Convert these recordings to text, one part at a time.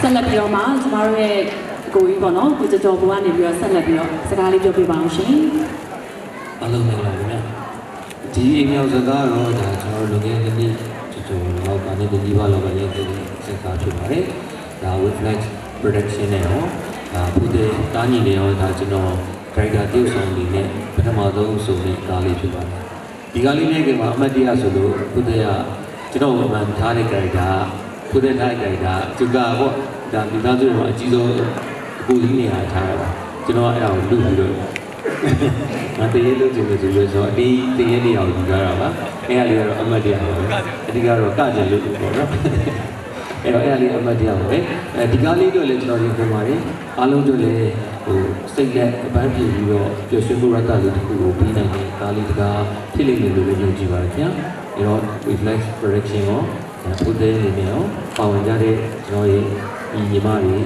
ဆက်လက်ပြီးတော့မှကျမတို့ရဲ့ကိုကြီးပေါ့နော်ကိုကျော်ကျော်ဘိုးကနေပြီးတော့ဆက်လက်ပြီးတော့စကားလေးပြောပြပါအောင်ရှင်အားလုံးမင်္ဂလာပါခင်ဗျာဒီအိမ်မြောက်စကားတော့ဒါကျွန်တော်တို့ငယ်ငယ်လေးကျွန်တော်တို့လောက်ကနေဒီဘာလောကရဲ့ဒီစကားဖြစ်ပါတယ်ဒါ with light production နဲ့ရောဒါဘုဒ္ဓတားညီတွေရောဒါကျွန်တော် character တယောက်ဆောင်နေနဲ့ပထမဆုံးဆိုတဲ့ကားလေးဖြစ်ပါတယ်ဒီကားလေးနဲ့ကမှအမှတ်တရဆိုလို့ဘုဒ္ဓရကျွန်တော်မှန်ထားတဲ့ character ဘုဒ္ဓထားတဲ့ character သူကပေါ့ဒါမိသားစုတွေမှာအကြီးဆုံးအကူကြီးနေရာထားတာပါကျွန်တော်အဲ့ဒါကိုလူပြီးတော့ငါတရေလို့ကျင်လို့ဆိုလို့ဆိုအဒီတရေနေအောင်ယူကြတာပါအဲ့ဒါလေးကတော့အမတ်တရားပါပဲအဒီကတော့ကကြင်လို့ပေါ့နော်အဲ့တော့အဲ့ဒါလေးအမတ်တရားပါပဲအဲဒီကားလေးတို့လည်းကျွန်တော်ရင်ပြန်ပါတယ်အားလုံးတို့လည်းဟိုစိတ်လက်အပန်းပြေပြီးတော့ပျော်ရွှင်မှုရတ္တလေးတစ်ခုကိုပြီးနိုင်တဲ့ကားလေးတကားဖြစ်လိမ့်မယ်လို့လည်းယုံကြည်ပါတယ်ခင်ဗျာအဲ့တော့ reflex production ရော ဘုဒ္ဓရဲ့နေရောပါဝင်ကြတဲ့ကျွန်တော်ရဲ့ညီညီမတွေ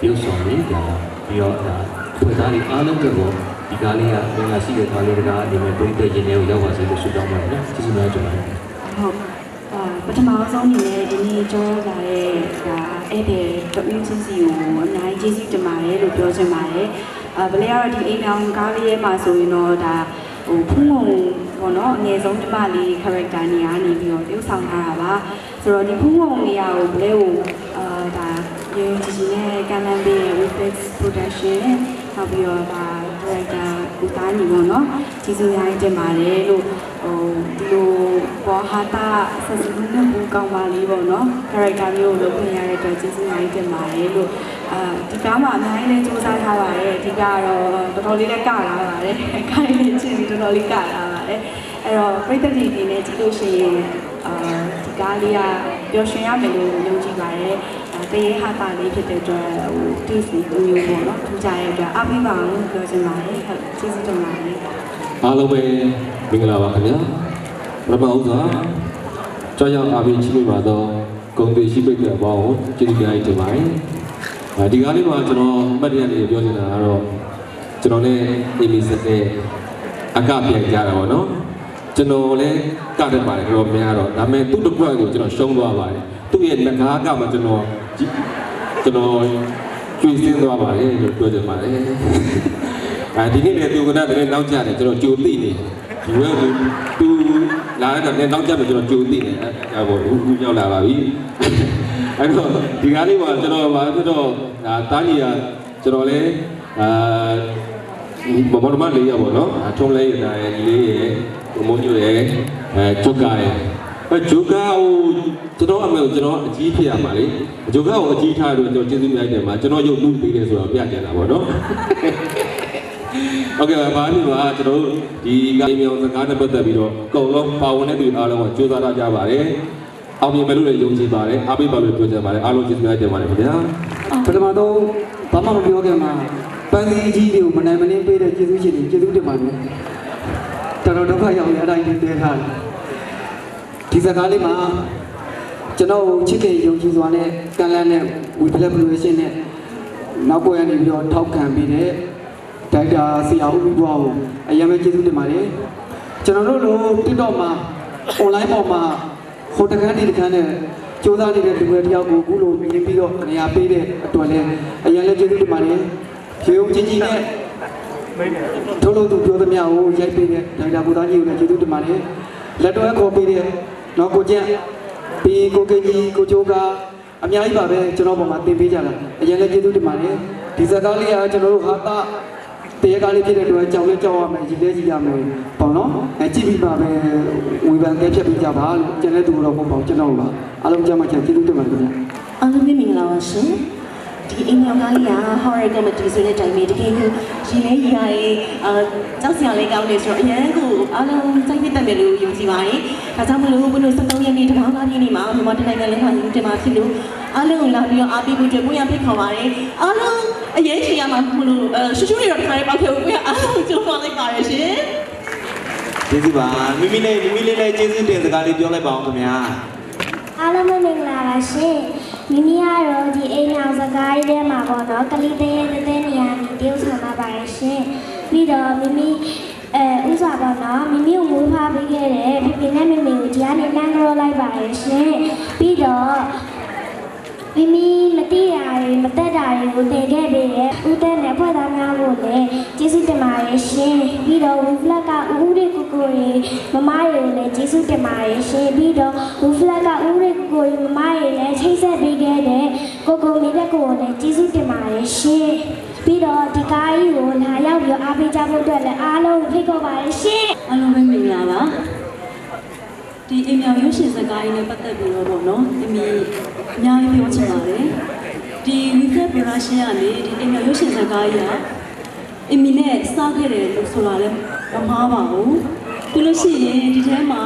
ပြုဆောင်နေတာပြီးတော့ဒါဖွင့်သားတွေအားလုံးတို့ကိုဒီကားလေးကငါရှိတဲ့ကားလေးတကားအနေနဲ့ပြိတ္တရင်ထဲကိုရောက်ပါစေလို့ဆုတောင်းပါတယ်နော်ကျေးဇူးများတင်ပါတယ်ဟုတ်အာပထမဆုံးအနေနဲ့ဒီနေ့ကြောလာတဲ့ဒါဧည့်သည်တဦးချင်းစီကိုအများကြီးကျေးဇူးတင်ပါတယ်လို့ပြောချင်ပါတယ်အာဗလဲကတော့ဒီအိမ်အောင်ကားလေးရဲ့မှာဆိုရင်တော့ဒါ ဟိုဖုံးဖုံပေါ့နော်အငယ်ဆုံးဓမ္မလေး character နေရာနေပြီးတော့ပြုဆောင်ထားတာပါဆိုတော့ဒီဖုံးဖုံနေရာကိုဗလဲကိုအာဒါရုံကြည်ကြည်နဲ့ကန်လန်ပေးရဲ့ reflex production နောက်ပြီးတော့ဒါ director ကိုသားညီပေါ့နော်ကျေးဇူးများတင်ပါတယ်လို့ဟိုဒီလိုဘောဟာတာဆက်စပ်မှုဘူးကောင်းပါလေးပေါ့နော် character မျိုးကိုလုပ်ခွင့်ရတဲ့အတွက်ကျေးဇူးများတင်ပါတယ်လို့အာဒီကားမှာအများကြီးလည်းစူးစမ်းထားပါတယ် အဓိကတော့တော်တော်လေးလည်းကလာပါတယ်ခိုင်းလေးချင်းပြီးတော်တော်လေးကလာပါတယ်အဲ့တော့ပြည်သက်တွေဒီနဲ့ကြည့်လို့ရှိရင်အာဒီကားလေးကပျော်ရွှင်ရမယ်လို့ယုံကြည်ပါတယ်တရေဟာတာလေးဖြစ်တဲ့အတွက်ဟိုတီးစီမျိုးပေါ့နော်ထူးခြားတဲ့အတွက်အပိပါလို့ပြောချင်ပါတယ်ဟုတ်ကျေးဇူးတင်ပါတယ်အားလုံးပဲမင်္ဂလာပါခင်ဗျာပထမဦးစွာကြောက်ရောက်အားပေးချီးမြှင့်ပါတော့ဂုံတွေရှိပိတ်တဲ့အပေါင်းကိုကျေးဇူးများတင်ပါတယ် အဲဒီကားလေးမှာကျွန်တော်မှတ်ရနေပြောနေတာကတော့ကျွန်တော်လည်းအေမီစက်တဲ့အကပြန်ကြတာပေါ့နော်ကျွန်တော်လည်းကတတ်ပါတယ်တော့များတော့ဒါပေမဲ့သူ့တစ်ခွက်ကိုကျွန်တော်ရှုံးသွားပါတယ်သူ့ရဲ့ငကားကမှကျွန်တော်ကျွန်တော်ကျွေးစင်းသွားပါတယ်လို့ပြောချင်ပါတယ်အဲဒီနေ့လေသူကလည်းလည်းနောက်ကျတယ်ကျွန်တော်ကြိုသိနေ ဒီဝဲသူသူလာတဲ့လည်းနောက်ကျတယ်ကျွန်တော်ကြိုသိနေအဲဟိုဦးရောက်လာပါပြီအဲ့တော့ဒီကားလေးမှာကျွန်တော်ဘာဖြစ်တော့ဒါတားကြီးကကျွန်တော်လည်းအာဘဘမလေးရပါတော့ထုံးလေးရတာရဲ့လေးရဲ့ဘုံညိုရဲ့အဲကျုပ်ကရဲ့အဲဂျိုကာကိုကျွန်တော်အမေကိုကျွန်တော်အကြီးဖြစ်ရမှာလေဂျိုကာကိုအကြီးထားလို့ကျွန်တော်ကျေးဇူးများတယ်မှာကျွန်တော်ရုပ်မှုပေးတယ်ဆိုတော့ပြကြတာပေါ့နော် ဟုတ်ကဲ့ပါဘာလို့ပါကျွန်တော်တို့ဒီကားမြောင်စကားနဲ့ပတ်သက်ပြီးတော့အကုန်လုံးပါဝင်တဲ့သူအားလုံးကကြိုးစားကြပါတယ်အောင်မြင်မယ်လို့လည်းယုံကြည်ပါတယ်အားပေးပါလို့ပြောကြပါတယ်အားလုံးကျေးဇူးများတင်ပါတယ်ခင်ဗျာပထမတော့ဘာမှမပြောခင်မှာပန်းစည်းကြီးတွေကိုမနိုင်မနှင်းပေးတဲ့ကျေးဇူးရှင်တွေကျေးဇူးတင်ပါတယ်တော်တော်ဒုက္ခရောက်ရတဲ့အတိုင်းတွေ့ထားတယ်ဒီစကားလေးမှာကျွန်တော်ချစ်တဲ့ယုံကြည်စွာနဲ့ကံလန်းနဲ့ဝီဖလက်ပလူရှင်နဲ့နောက်ပေါ်ရနေပြီးတော့ထောက်ခံပေးတဲ့ ဒိုက်တာဆရာဦးဘီဘွားကိုအရင်ပဲကျေးဇူးတင်ပါတယ်ကျွန်တော်တို့လို TikTok မှာ online ပေါ်မှာဟိုတကန်းဒီတကန်းနဲ့စူးစမ်းနေတဲ့လူတွေတယောက်ကိုအခုလိုမြင်ပြီးတော့နေရာပေးတဲ့အတွက်လည်းအရင်လည်းကျေးဇူးတင်ပါတယ်ရေုံချင်းကြီးနဲ့ထုတ်လို့သူပြောသမျှကိုရိုက်ပေးတဲ့ဒိုင်တာဘူသားကြီးကိုလည်းကျေးဇူးတင်ပါတယ်လက်တော်ခေါ်ပေးတဲ့နော်ကိုကျန့်ပြီးကိုကကြီးကိုချိုးကအများကြီးပါပဲကျွန်တော်ပေါ်မှာတင်ပေးကြတာအရင်လည်းကျေးဇူးတင်ပါတယ်ဒီစကားလေးကကျွန်တော်တို့ဟာတာ တရားကားလေးဖြစ်တဲ့အတွက်ကြောင်လေးကြောက်ရမယ်ရည်လေးကြည့်ရမယ်ပေါ့နော်အဲကြည့်ပြီးပါပဲဝေဖန်ကဲဖြတ်ပေးကြပါလို့ကျန်တဲ့သူတို့တော့ပေါ့ကျွန်တော်ပါအားလုံးကြမ်းမှချကျေးဇူးတင်ပါတယ်ခင်ဗျာအားလုံးပဲမင်္ဂလာပါရှင်ဒီအိမ်မြောင်ကားလေးက horror comedy ဆိုတဲ့တိုင်ပေတကယ်ကိုရည်လဲရည်ရရဲ့အာကြောက်စရာလေးကောင်းနေဆိုတော့အရန်ကိုအားလုံးစိုက်ပြတ်တယ်လို့ယုံကြည်ပါတယ်ဒါကြောင့်မလို့ဘုလို့73ရက်နေ့တမောင်းသားပြည့်နေ့မှာမြန်မာတိုင်းနိုင်ငံလုံးမှာယူတင်မှာဖြစ်လို့ အားလုံးကိုလာပြီးတော့အားပေးဖို့အတွက်ကိုရဖိတ်ခေါ်ပါတယ်အားလုံးအရေးကြီးရမှာမလို့အဲရှူရှူတွေတော့ဒီမှာပေါက်ခဲ့ဘူးကိုရအားလုံးကြိုးပမ်းလိုက်ပါရရှင်ကျေးဇူးပါမိမိလေးမိမိလေးလည်းကျေးဇူးတင်စကားလေးပြောလိုက်ပါအောင်ခင်ဗျာအားလုံးပဲမင်္ဂလာပါရှင်မိမိကတော့ဒီအိမ်အောင်စကားကြီးထဲမှာပေါ့နော်ကလေးသေးသေးသေးနေရာနေတယောက်ဆောင်လာပါရရှင်ပြီးတော့မိမိအဲဥစွာပေါ့နော်မိမိကိုမူဖားပေးခဲ့တဲ့ဖေဖေနဲ့မိမိကိုဒီကနေလမ်းကြောလိုက်ပါရရှင်ပြီးတော့ မိမိမတိတာတွေမတက်တာတွေကိုတည်ခဲ့ပေးတယ်ဦးတဲ့နဲ့ဖွဲ့သားများကိုလည်းကျေးဇူးတင်ပါတယ်ရှင်ပြီးတော့ဝူဖလက်ကဦးဦးလေးကိုကိုတွေမမတွေကိုလည်းကျေးဇူးတင်ပါတယ်ရှင်ပြီးတော့ဝူဖလက်ကဦးဦးလေးကိုကိုတွေမမတွေလည်းချိတ်ဆက်ပေးခဲ့တဲ့ကိုကိုမီလက်ကိုလည်းကျေးဇူးတင်ပါတယ်ရှင်ပြီးတော့ဒီကားကြီးကိုလာရောက်ပြီးအားပေးကြဖို့အတွက်လည်းအားလုံးဖိတ်ခေါ်ပါတယ်ရှင်အားလုံးပဲမင်္ဂလာပါဒီအိမ်မြောင်ရုပ်ရှင်စကားကြီးနဲ့ပတ်သက်ပြီးတော့ပေါ့နော်အမီ အများကြီးပြောချင်ပါတယ်ဒီ Weekend Production ကနေဒီအိမ်မြောင်ရုပ်ရှင်စကားကြီးကအမီနဲ့စခဲ့တယ်လို့ဆိုတာလည်းမမှားပါဘူးပြီးလို့ရှိရင်ဒီထဲမှာ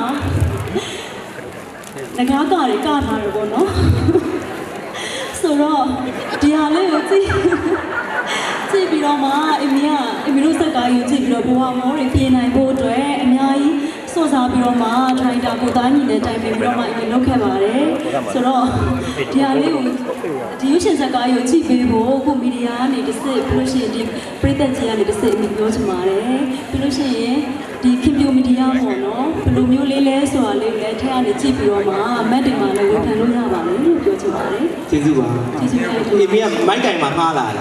ငကားကတွေကထားတယ်ပေါ့နော်ဆိုတော့ဒီဟာလေးကိုကြည့်ကြည့်ပြီးတော့မှအမေကအမေတို့စက်ကားယူကြည့်ပြီးတော့ဘဝမောတွေပြေးနိုင်ဖို့အတွက်အများကြီး စွန့်စားပြီးတော့မှထိုင်တာကိုသားညီနဲ့တိုင်ပင်ပြီးတော့မှအမေလုပ်ခဲ့ပါတယ်ဆိုတော့ဒီဟာလေးကိုဒီရုပ်ရှင်စက်ကားယူကြည့်ပေးဖို့ခုမီဒီယာကနေတစ်စစ်ပြီးလို့ရှိရင်ဒီပြည်သက်ကြီးကနေတစ်စစ်အမေပြောချင်ပါတယ်ပြီးလို့ရှိရင်ဒီခင်ပြိုမီဒီယာပေါ့နော်ဘယ်လိုမျိုးလေးလဲဆိုတာလေးကိုလည်းထက်ကနေကြည့်ပြီးတော့မှမက်တင်မှာလည်းဝန်ခံလို့ရပါတယ်လို့ပြောချင်ပါတယ်ကျေးဇူးပါကျေးဇူးတင်ပါတယ်အေးမင်းကမိုက်ကင်မှာမှားလာတယ်